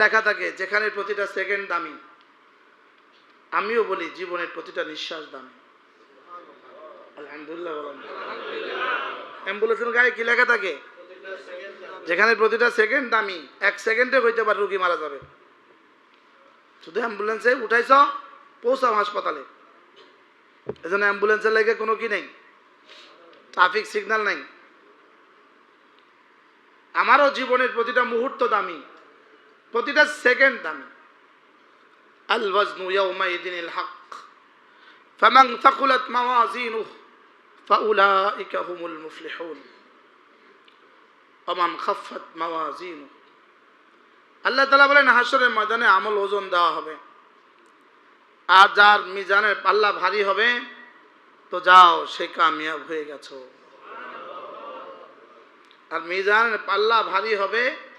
লেখা থাকে, যেখানে প্রতিটা সেকেন্ড দামি। আমিও বলি, জীবনের প্রতিটা নিঃশ্বাস দামি। আলহামদুলিল্লাহ অ্যাম্বুলেন্সের গায়ে কি লেখা থাকে? যেখানে প্রতিটা সেকেন্ড দামি, এক সেকেন্ডে হইতে পারে রুগী মারা যাবে। শুধু অ্যাম্বুলেন্সে উঠাইছ, পৌঁছাও হাসপাতালে। এজন্য অ্যাম্বুলেন্সের লেগে কোনো কি নেই? ট্রাফিক সিগন্যাল নেই। আমারও জীবনের প্রতিটা মুহূর্ত দামি। প্রতিটা সেকেন্ড দামি। আল ওয়াজনু ইয়াউমাইদিন আল হক ফামান থাকুলাত মাওয়াজিনুহু ফাউলাইকা হুমুল মুফলিহুন। ওমান খাফাত মাওয়াজিনুহু। আল্লাহ তাআলা বলেন হাসরের ময়দানে আমল ওজন দেওয়া হবে। আর যার মিজানের পাল্লা ভারী হবে, তো যাও, সে কামিয়াব হয়ে গেছো। আর মিজানের পাল্লা ভারী হবে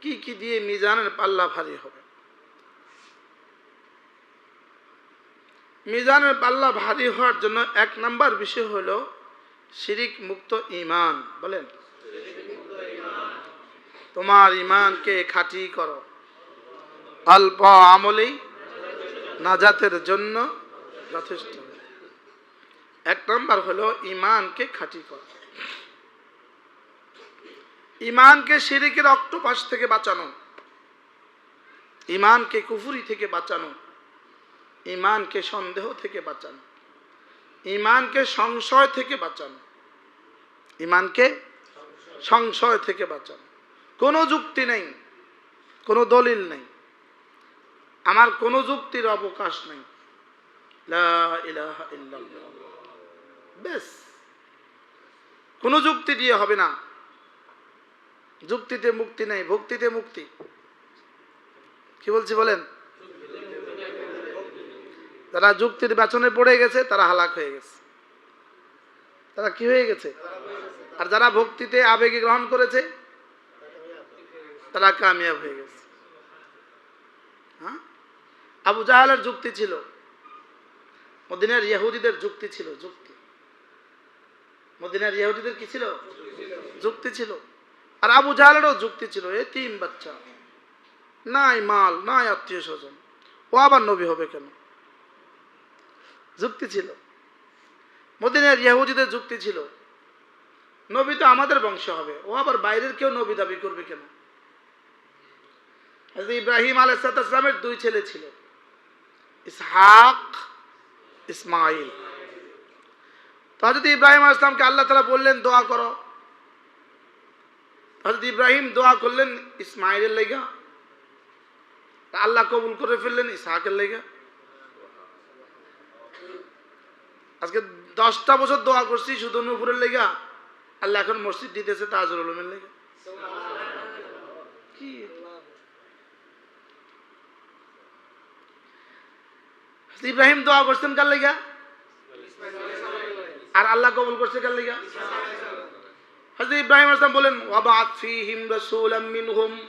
কি কি দিয়ে মিজানের পাল্লা ভারী হবে? মিজানের পাল্লা ভারী হওয়ার জন্য এক নাম্বার বিষয় হলো শিরিক মুক্ত ইমান বলেন। তোমার ইমানকে খাঁটি করো। অল্প আমলেই নাজাতের জন্য যথেষ্ট। এক নম্বর হলো ইমানকে খাঁটি করা। ইমানকে শিরিকের অক্টোপাস থেকে বাঁচানো। ইমানকে কুফুরি থেকে বাঁচানো। ইমানকে সন্দেহ থেকে বাঁচানো। ইমানকে সংশয় থেকে বাঁচানো। ইমানকে সংশয় থেকে বাঁচানো। কোনো যুক্তি নেই, কোনো দলিল নেই। আমার কোনো যুক্তির অবকাশ নেই। কোনো যুক্তি দিয়ে হবে না। যুক্তিতে মুক্তি নেই, ভক্তিতে মুক্তি। কি বলছি বলেন? যারা যুক্তির বেচনে পড়ে গেছে, তারা হালাক হয়ে গেছে। তারা কি হয়ে গেছে? আর যারা ভক্তিতে, আবেগে গ্রহণ করেছে, তারা কামিয়াব হয়ে গেছে। হ্যাঁ? আবু জাহালের যুক্তি ছিল। মদিনার ইহুদিদের যুক্তি ছিল, যুক্তি। মদিনার ইহুদিদের কি ছিল? যুক্তি ছিল। আর আবু জাহালেরও যুক্তি ছিল এই তিন বাচ্চা নাই মাল নাই আত্মীয় স্বজন, ও আবার নবী হবে কেন? যুক্তি ছিল। মদিনের ইহুদিদের যুক্তি ছিল, নবী তো আমাদের বংশ হবে, ও আবার বাইরের কেউ নবী দাবি করবে কেন? ইব্রাহিম আলাইসালামের দুই ছেলে ছিল, ইসহাক ইসমাইল তো যদি ইব্রাহিম আলাইসলামকে আল্লাহ তালা বললেন, দোয়া করো হজরত ইব্রাহিম দোয়া করলেন ইসমাইলের লেগা। আল্লাহ কবুল করে ফেললেন ইসহাকের লেগা। আজকে দশটা বছর দোয়া করছি শুধু নুপুরের লেগা, আল্লাহ এখন মসজিদ দিতেছে তাজুল আলমের লেগা। ইব্রাহিম দোয়া করছেন কার লেগা? আর আল্লাহ কবুল করছে কার লেগা? হযরত ইব্রাহিম আসলাম বলেন ওয়াবাত ফিহিম রাসূলাম মিনহুম।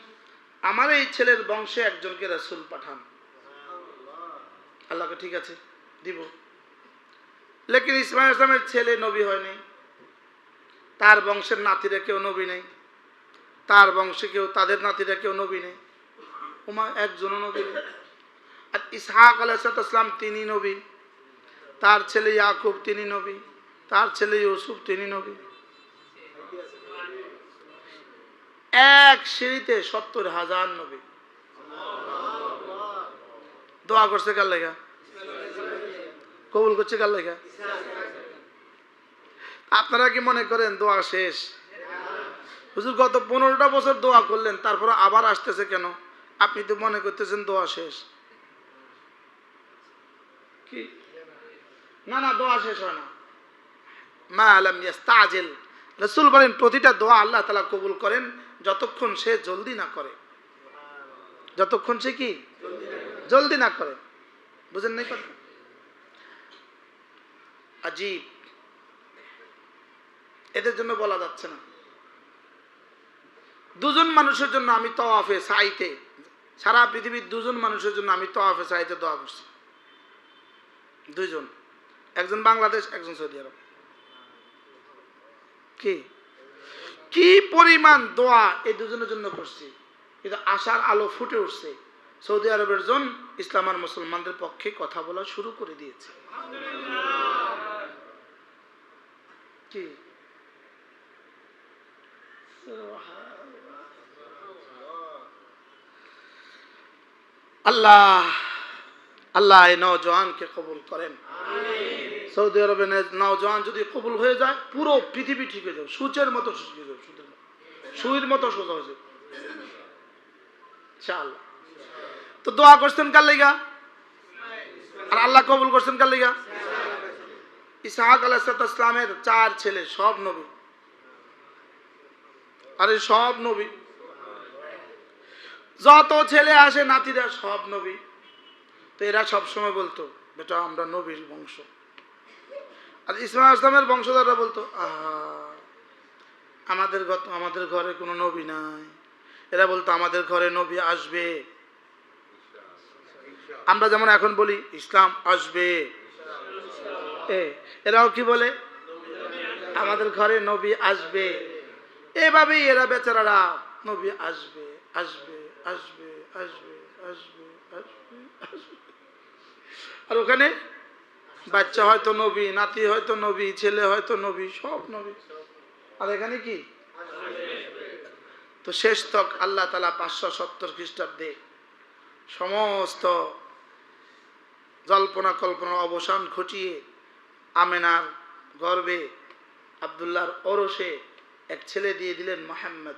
আমার এই ছেলের বংশে একজনকে রাসূল পাঠান। আল্লাহকে ঠিক আছে, দিব। লেকিন ইসমাইল ইসলামের ছেলে নবী হয়নি। তার বংশের নাতিরা কেউ নবী নেই। তার বংশে কেউ, তাদের নাতিরা কেউ নবী নেই। ওমা একজনও নবী নেই। আর ইসহাক আলাইসালাম তিনি নবী। তার ছেলে ইয়াকুব তিনি নবী। তার ছেলে ইউসুফ তিনি নবী। এক সিঁড়িতে সত্তর হাজার নবী। দোয়া করছে কার লেখা কবুল করছে কার লেখা আপনারা কি মনে করেন দোয়া শেষ? হুজুর, গত পনেরোটা বছর দোয়া করলেন, তারপর আবার আসতেছে কেন? আপনি তো মনে করতেছেন দোয়া শেষ। কি? না না, দোয়া শেষ হয় না। মা আলম ইয়াস্তাজিল। রসুল বলেন, প্রতিটা দোয়া আল্লাহ তালা কবুল করেন। যতক্ষণ সে জলদি না করে। যতক্ষণ সে কি? জলদি না করে। বুঝেন নাই কথা? আজীব। এদের জন্য বলা যাচ্ছে না। দুজন মানুষের জন্য আমি তওয়াফে, সাইতে, সারা পৃথিবীর দুজন মানুষের জন্য আমি তওয়াফে, সাইতে দোয়া করছি। দুইজন। একজন বাংলাদেশ, একজন সৌদি আরব। কি? কি পরিমাণ দোয়া এই দুজনের জন্য করছি? কিন্তু আশার আলো ফুটে উঠছে। সৌদি আরবের জন ইসলাম আর মুসলমানদের পক্ষে কথা বলা শুরু করে দিয়েছে। কি? আল্লাহ আল্লাহ এই নওজোয়ানকে কবুল করেন। সৌদি আরবে নে- নওজোয়ান যদি কবুল হয়ে যায় পুরো পৃথিবী ঠিক হয়ে যাবে। সূচের মতো ঠিক হয়ে যাবে সুদের মতো। সুইর মতো সোজা হয়ে যাবে ইনশাআল্লাহ। তো দোয়া করছেন কার লেগা? আর আল্লাহ কবুল করছেন কার লেগা? ইসাহাক আলাইসালামের চার ছেলে, সব নবী। আরে সব নবী। যত ছেলে আসে, নাতিরা সব নবী। তো এরা সবসময় বলতো, বেটা, আমরা নবীর বংশ। আর ইসলাম আসলামের বংশধররা বলতো, আহা। আমাদের আমাদের ঘরে কোনো নবী নাই। এরা বলতো, আমাদের ঘরে নবী আসবে। আমরা যেমন এখন বলি, ইসলাম আসবে। এ, এরাও কি বলে? আমাদের ঘরে নবী আসবে। এভাবেই এরা বেচারারা, নবী আসবে আসবে আসবে আসবে আসবে আসবে আসবে। আর ওখানে বাচ্চা হয়তো নবী, নাতি হয়তো নবী, ছেলে হয়তো নবী, সব নবী। আর এখানে কি? তো শেষ তক আল্লাহ তালা পাঁচশো সত্তর খ্রিস্টাব্দে সমস্ত জল্পনা কল্পনার অবসান ঘটিয়ে আমেনার গর্বে আবদুল্লাহর ওরসে এক ছেলে দিয়ে দিলেন মোহাম্মদ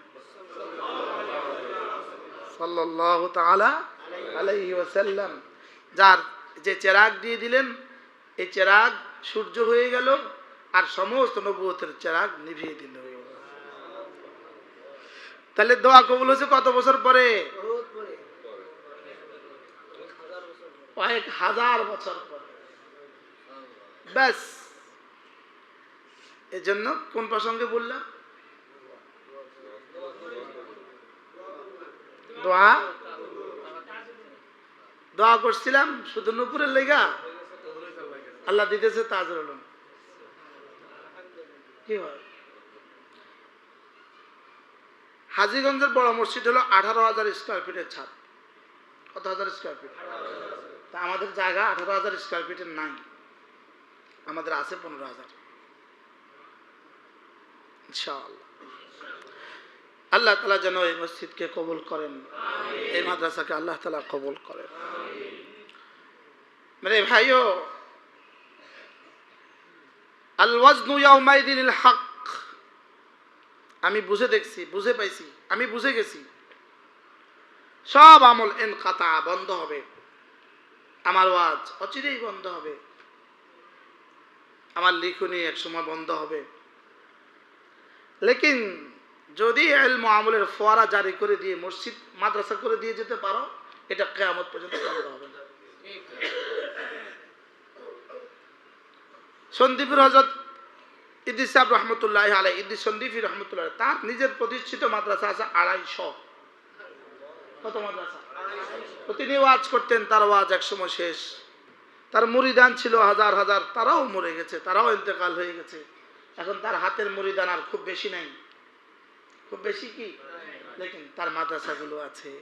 যার যে চেরাগ দিয়ে দিলেন, এই চেরাগ সূর্য হয়ে গেল। আর সমস্ত নবুয়তের চেরাগ নিভিয়ে দিল। তাহলে দোয়া কবুল হয়েছে কত বছর পরে? কয়েক হাজার বছর পরে। ব্যাস। এজন্য কোন প্রসঙ্গে বললাম দোয়া। দোয়া করছিলাম শুধু নুপুরের লেগা? আল্লাহ দিতেছে তাজর আলম কি হয়? হাজিগঞ্জের বড় মসজিদ হলো আঠারো হাজার স্কোয়ার ফিটের ছাদ। কত হাজার স্কোয়ার ফিট তা আমাদের জায়গা আঠারো হাজার স্কোয়ার ফিটের নাই। আমাদের আছে পনেরো হাজার। আল্লাহ তালা যেন এই মসজিদকে কবুল করেন। এই মাদ্রাসাকে আল্লাহ তালা কবুল করেন। মেরে ভাইও আল আমি বুঝে দেখছি, বুঝে পাইছি, আমি বুঝে গেছি। সব আমল এন কাতা বন্ধ হবে। আমার ওয়াজ অচিরেই বন্ধ হবে। আমার লিখনি এক সময় বন্ধ হবে। লেকিন যদি এলম আমলের ফোয়ারা জারি করে দিয়ে মসজিদ, মাদ্রাসা করে দিয়ে যেতে পারো, এটা কেয়ামত পর্যন্ত বন্ধ হবে না। সন্দীপুর হজরত ইদ্দিস সাহেব রহমতুল্লাহ আলাই ইদ্দিস সন্দীপী রহমতুল্লাহ, তার নিজের প্রতিষ্ঠিত মাদ্রাসা আছে আড়াইশো। কত মাদ্রাসা? তো তিনি ওয়াজ করতেন, তার ওয়াজ একসময় শেষ। তার মুড়িদান ছিল হাজার হাজার, তারাও মরে গেছে, তারাও ইন্তেকাল হয়ে গেছে। এখন তার হাতের মুড়িদান আর খুব বেশি নাই। খুব বেশি কি? দেখেন, তার মাদ্রাসাগুলো আছে।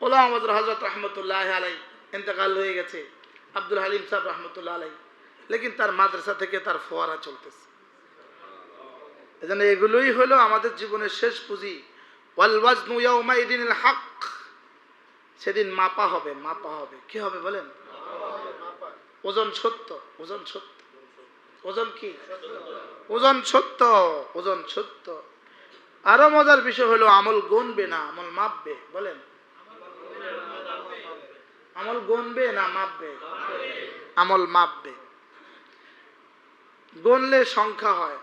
ওলা আমাদের হজরত রহমতুল্লাহ আলাই ইন্তেকাল হয়ে গেছে। আব্দুল হালিম সাহেব রহমতুল্লাহ আলাই লেকিন তার মাদ্রাসা থেকে তার ফোয়ারা চলতেছে। এজন্য এগুলোই হলো আমাদের জীবনের শেষ পুঁজি। হক। সেদিন মাপা হবে মাপা হবে। কি হবে বলেন? ওজন সত্য ওজন সত্য। ওজন কি? ওজন সত্য ওজন সত্য। আরও মজার বিষয় হলো আমল গুনবে না, আমল মাপবে, বলেন? আমল গুনবে না, মাপবে। আমল মাপবে। গনলে সংখ্যা হয়,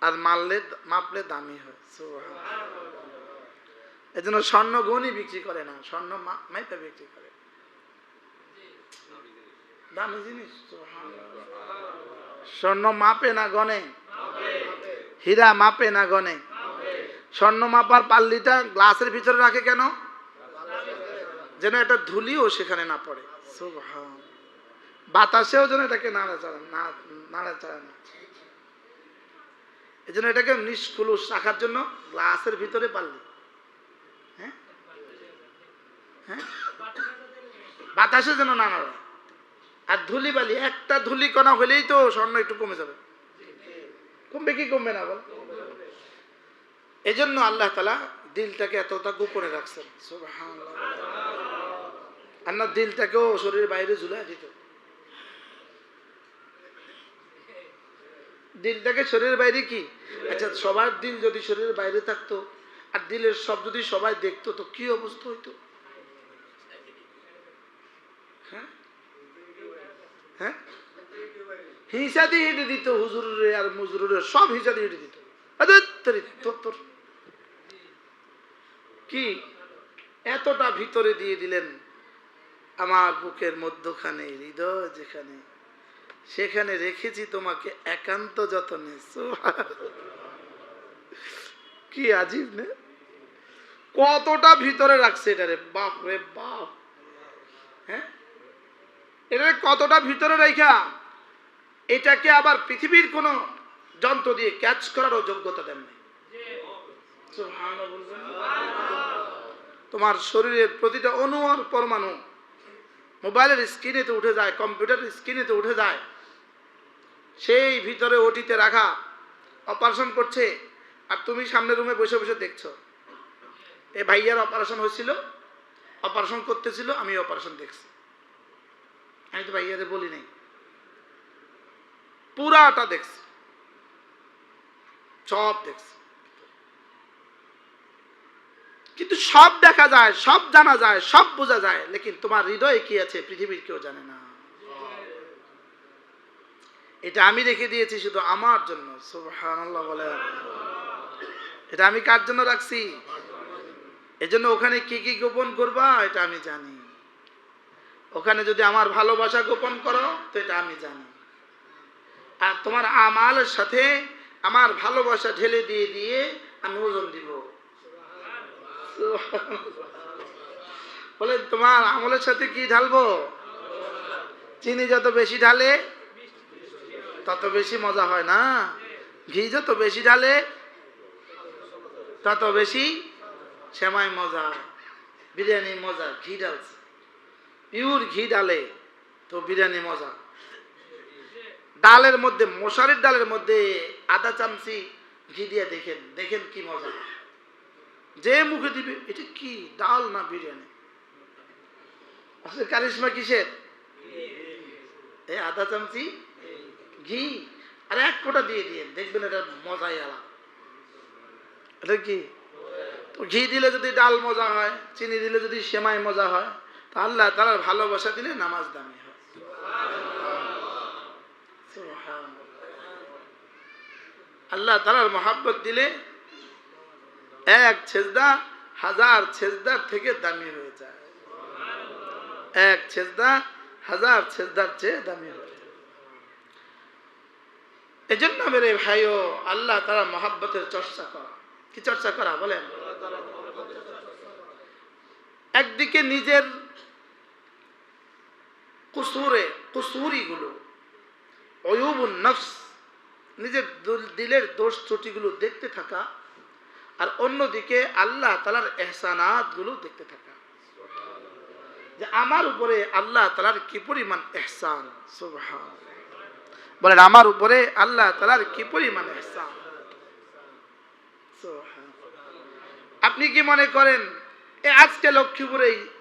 আর মারলে, মাপলে দামি হয়। এই জন্য স্বর্ণ গণই বিক্রি করে না, স্বর্ণ মা- মাইপে বিক্রি করে। দামি জিনিস স্বর্ণ মাপে না গনে হীরা মাপে না গনে স্বর্ণ মাপার পাল্লিটা গ্লাসের ভিতরে রাখে কেন? যেন একটা ধুলিও সেখানে না পড়ে। বাতাসেও যেন এটাকে নাড়াচাড়া না নাড়াচাড়া না। এই জন্য এটাকে নিষ্কুলুস রাখার জন্য গ্লাসের ভিতরে পারলি। হ্যাঁ? হ্যাঁ? বাতাসে যেন না নড়ে। আর ধুলি বালি, একটা ধুলি কণা হলেই তো স্বর্ণ একটু কমে যাবে। কমবে কি কমবে না বল? এই জন্য আল্লাহ তালা দিলটাকে এতটা গোপনে রাখছেন। সুবহানাল্লাহ। আর না দিলটাকেও শরীরের বাইরে ঝুলাই দিত। দিলটাকে শরীরের বাইরে কি? আচ্ছা সবার দিল যদি শরীরের বাইরে থাকতো, আর দিলের সব যদি সবাই দেখতো, তো কি অবস্থা হইতো? হ্যাঁ? হ্যাঁ? হিংসা হেঁটে দিত হুজুরে আর মুজুরে সব হিংসা হেঁটে দিত। তোর। কি? এতটা ভিতরে দিয়ে দিলেন। আমার বুকের মধ্যখানে, হৃদয় যেখানে, সেখানে রেখেছি তোমাকে একান্ত যতনে। কি আজিব নে? কতটা ভিতরে রাখছে এটারে বাপ রে বাপ। হ্যাঁ? এটারে কতটা ভিতরে রেখা এটাকে আবার পৃথিবীর কোনো যন্ত্র দিয়ে ক্যাচ করারও যোগ্যতা দেন? তোমার শরীরের প্রতিটা অণু আর পরমাণু মোবাইলের স্ক্রিনে তো উঠে যায় কম্পিউটারের স্ক্রিনে তো উঠে যায়। সেই ভিতরে ওটিতে রাখা, অপারেশন করছে, আর তুমি সামনে রুমে বসে বসে দেখছ। এ ভাইয়ার অপারেশন হয়েছিল, অপারেশন করতেছিল, আমি অপারেশন দেখছি। আমি তো ভাইয়ারে বলি নাই। পুরাটা দেখছি। সব দেখছি। কিন্তু সব দেখা যায়, সব জানা যায়, সব বোঝা যায়, লেকিন তোমার হৃদয়ে কি আছে পৃথিবীর কেউ জানে না। এটা আমি রেখে দিয়েছি শুধু আমার জন্য বলে। এটা আমি কার জন্য রাখছি? এজন্য ওখানে কি কি গোপন করবা, এটা আমি জানি। ওখানে যদি আমার ভালোবাসা গোপন করো, তো এটা আমি জানি। আর তোমার আমালের সাথে আমার ভালোবাসা ঢেলে দিয়ে দিয়ে আমি ওজন দিব। বলে, তোমার আমলের সাথে কি ঢালবো? চিনি যত বেশি ঢালে, তত বেশি মজা হয় না। ঘি যত বেশি ঢালে, তত বেশি সেমাই মজা। বিরিয়ানি মজা, ঘি ডালছে পিওর ঘি ডালে তো বিরিয়ানি মজা। ডালের মধ্যে, মশারির ডালের মধ্যে আদা চামচি ঘি দিয়ে দেখেন দেখেন কি মজা। যে মুখে দিবে, এটা কি ডাল না বিরিয়ানি? আসলে কারিশমা কিসের? এই আধা চামচি, ঘি, আর এক ফোঁটা দিয়ে দিয়ে দেখবেন এটা মজাই আলাদা। এটা কি? ঘি দিলে যদি ডাল মজা হয়, চিনি দিলে যদি সেমাই মজা হয়, তা আল্লাহ তার ভালোবাসা দিলে নামাজ দামি হয়। আল্লাহ তালার মহাব্বত দিলে এক ছেজদা হাজার ছেজদার থেকে দামি হয়ে যায়। এক ছেজদা হাজার ছেজদার চেয়ে দামি হয়ে যায়। এজন্য মেরে ভাইও আল্লাহ তারা মহাব্বতের চর্চা করা। কি চর্চা করা বলেন? একদিকে নিজের কুসুরে অয়ুবুন নফস, নিজের দিলের দোষ ত্রুটিগুলো দেখতে থাকা আর অন্যদিকে আল্লাহ তালার এহসানাতগুলো দেখতে থাকা। যে আমার উপরে আল্লাহ তালার কি পরিমাণ এহসান? বলেন, আমার উপরে আল্লাহ তালার কি পরিমাণ এহসান। আপনি কি মনে করেন, এ আজকে লক্ষ্মীপুর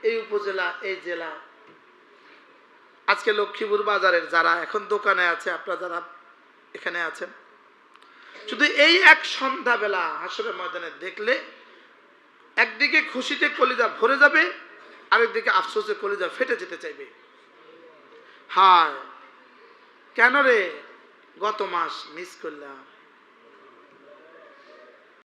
এই উপজেলা, এই জেলা? আজকে লক্ষ্মীপুর বাজারের যারা এখন দোকানে আছে, আপনারা যারা এখানে আছেন শুধু এই এক সন্ধ্যা বেলা হাসরের ময়দানে দেখলে একদিকে খুশিতে কলিজা ভরে যাবে, আরেকদিকে আফসোসে কলিজা ফেটে যেতে চাইবে। হায়, কেন রে গত মাস মিস করলাম?